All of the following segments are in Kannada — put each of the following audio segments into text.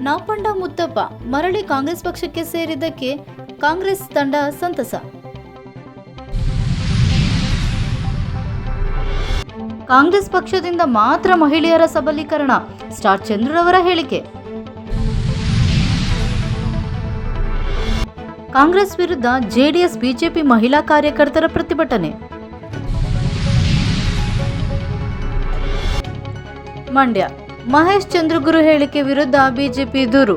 ನಾಪಂಡ ಮುತ್ತಪ್ಪ ಮರಳಿ ಕಾಂಗ್ರೆಸ್ ಪಕ್ಷಕ್ಕೆ ಸೇರಿದ್ದಕ್ಕೆ ಕಾಂಗ್ರೆಸ್ ತಂಡ ಸಂತಸ. ಕಾಂಗ್ರೆಸ್ ಪಕ್ಷದಿಂದ ಮಾತ್ರ ಮಹಿಳೆಯರ ಸಬಲೀಕರಣ, ಸ್ಟಾರ್ ಚಂದ್ರರವರ ಹೇಳಿಕೆ. ಕಾಂಗ್ರೆಸ್ ವಿರುದ್ಧ ಜೆಡಿಎಸ್, ಬಿಜೆಪಿ ಮಹಿಳಾ ಕಾರ್ಯಕರ್ತರ ಪ್ರತಿಭಟನೆ. ಮಂಡ್ಯ. ಮಹೇಶ್ ಚಂದ್ರಗುರು ಹೇಳಿಕೆ ವಿರುದ್ಧ ಬಿಜೆಪಿ ದೂರು.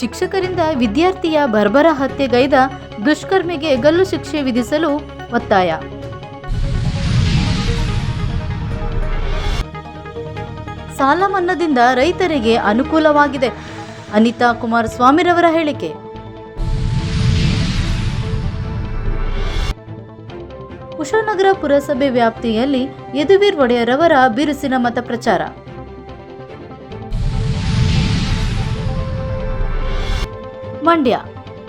ಶಿಕ್ಷಕರಿಂದ ವಿದ್ಯಾರ್ಥಿಯ ಬರ್ಬರ ಹತ್ಯೆಗೈದ ದುಷ್ಕರ್ಮಿಗೆ ಗಲ್ಲು ಶಿಕ್ಷೆ ವಿಧಿಸಲು ಒತ್ತಾಯ. ಸಾಲ ಮನ್ನಾದಿಂದ ರೈತರಿಗೆ ಅನುಕೂಲವಾಗಿದೆ. ಅನಿತಾ ಕುಮಾರಸ್ವಾಮಿರವರ ಹೇಳಿಕೆ. ಕುಶನಗರ ಪುರಸಭೆ ವ್ಯಾಪ್ತಿಯಲ್ಲಿ ಯದುವೀರ್ ಒಡೆಯರವರ ಬಿರುಸಿನ ಮತ ಪ್ರಚಾರ ಮಂಡ್ಯ.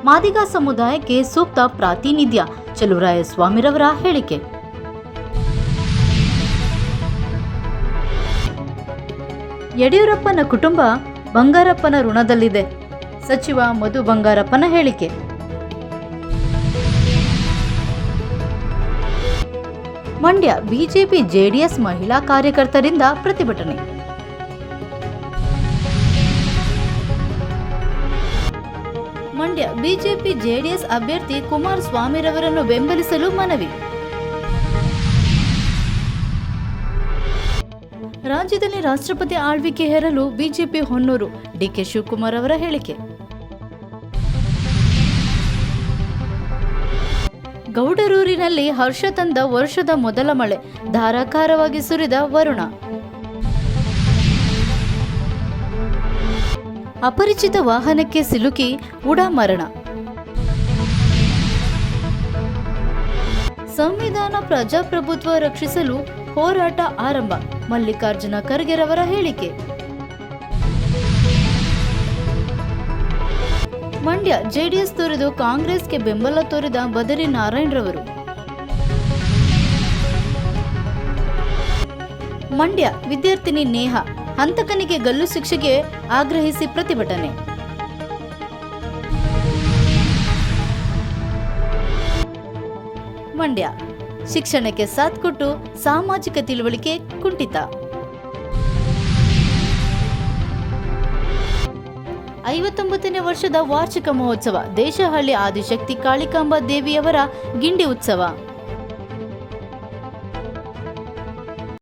ಮಾದಿಗ ಸಮುದಾಯಕ್ಕೆ ಸೂಕ್ತ ಪ್ರಾತಿನಿಧ್ಯ. ಚಲುವರಾಯ ಸ್ವಾಮಿರವರ ಹೇಳಿಕೆ. ಯಡಿಯೂರಪ್ಪನ ಕುಟುಂಬ ಬಂಗಾರಪ್ಪನ ಋಣದಲ್ಲಿದೆ. ಸಚಿವ ಮಧು ಬಂಗಾರಪ್ಪನ ಹೇಳಿಕೆ. ಮಂಡ್ಯ ಬಿಜೆಪಿ ಜೆಡಿಎಸ್ ಮಹಿಳಾ ಕಾರ್ಯಕರ್ತರಿಂದ ಪ್ರತಿಭಟನೆ. ಮಂಡ್ಯ ಬಿಜೆಪಿ ಜೆಡಿಎಸ್ ಅಭ್ಯರ್ಥಿ ಕುಮಾರಸ್ವಾಮಿರವರನ್ನು ಬೆಂಬಲಿಸಲು ಮನವಿ. ರಾಜ್ಯದಲ್ಲಿ ರಾಷ್ಟ್ರಪತಿ ಆಳ್ವಿಕೆ ಹೇರಲು ಬಿಜೆಪಿ ಹೊನ್ನೂರು. ಡಿಕೆ ಶಿವಕುಮಾರ್ ಅವರ ಹೇಳಿಕೆ. ಗೌಡರೂರಿನಲ್ಲಿ ಹರ್ಷ ತಂದ ವರ್ಷದ ಮೊದಲ ಮಳೆ. ಧಾರಾಕಾರವಾಗಿ ಸುರಿದ ವರುಣ. ಅಪರಿಚಿತ ವಾಹನಕ್ಕೆ ಸಿಲುಕಿ ಉಡಾ ಮರಣ. ಸಂವಿಧಾನ ಪ್ರಜಾಪ್ರಭುತ್ವ ರಕ್ಷಿಸಲು ಹೋರಾಟ ಆರಂಭ. ಮಲ್ಲಿಕಾರ್ಜುನ ಖರ್ಗೆರವರ ಹೇಳಿಕೆ. ಮಂಡ್ಯ ಜೆಡಿಎಸ್ ತೊರೆದು ಕಾಂಗ್ರೆಸ್ಗೆ ಬೆಂಬಲ ತೋರಿದ ಬದರಿ ನಾರಾಯಣರವರು. ಮಂಡ್ಯ ವಿದ್ಯಾರ್ಥಿನಿ ನೇಹ ಹಂತಕನಿಗೆ ಗಲ್ಲು ಶಿಕ್ಷೆಗೆ ಆಗ್ರಹಿಸಿ ಪ್ರತಿಭಟನೆ. ಮಂಡ್ಯ ಶಿಕ್ಷಣಕ್ಕೆ ಸಾಥ್ ಕೊಟ್ಟು ಸಾಮಾಜಿಕ ತಿಳುವಳಿಕೆ ಕುಂಠಿತ. ಐವತ್ತೊಂಬತ್ತನೇ ವರ್ಷದ ವಾರ್ಷಿಕ ಮಹೋತ್ಸವ ದೇಶಹಳ್ಳಿ ಆದಿಶಕ್ತಿ ಕಾಳಿಕಾಂಬ ದೇವಿಯವರ ಗಿಂಡಿ ಉತ್ಸವ.